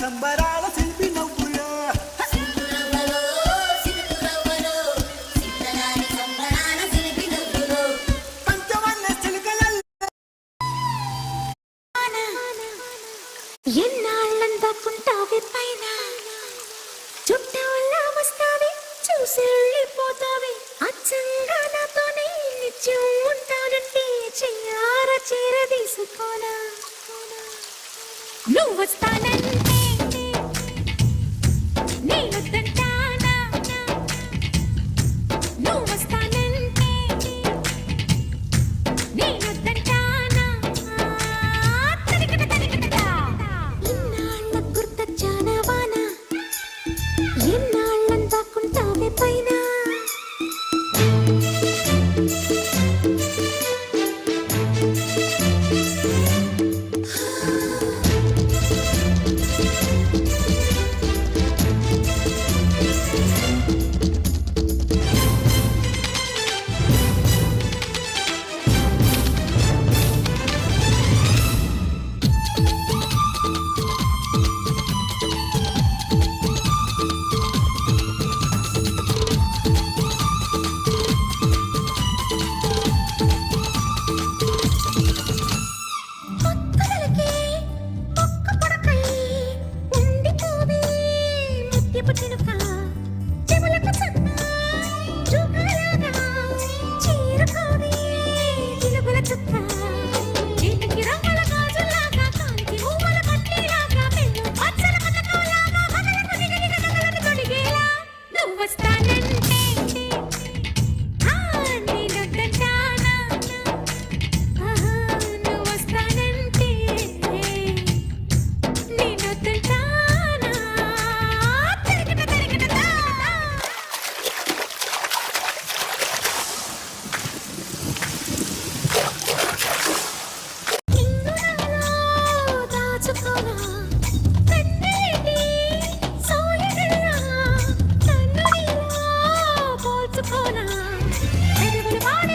సంబరాల శిల్పి పైన? చుట్టవల్లా వస్తావే చూసి వెళ్ళిపోతావే. అచ్చంగా నాతోనే నిత్యం ఉంటానంటే చెయ్యార చీర నువ్వు వస్తానంటే but then between a Everybody party.